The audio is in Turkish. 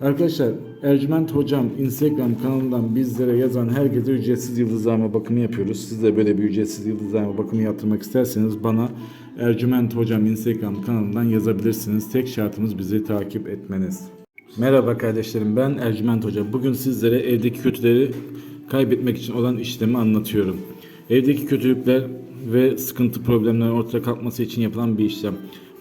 Arkadaşlar Ercüment Hocam Instagram kanalından bizlere yazan herkese ücretsiz yıldızlama bakımı yapıyoruz. Siz de böyle bir ücretsiz yıldızlama bakımı yaptırmak isterseniz bana Ercüment Hocam Instagram kanalından yazabilirsiniz. Tek şartımız bizi takip etmeniz. Merhaba kardeşlerim ben Ercüment Hoca. Bugün sizlere evdeki kötüleri kaybetmek için olan işlemi anlatıyorum. Evdeki kötülükler ve sıkıntı problemlerin ortaya kalkması için yapılan bir işlem.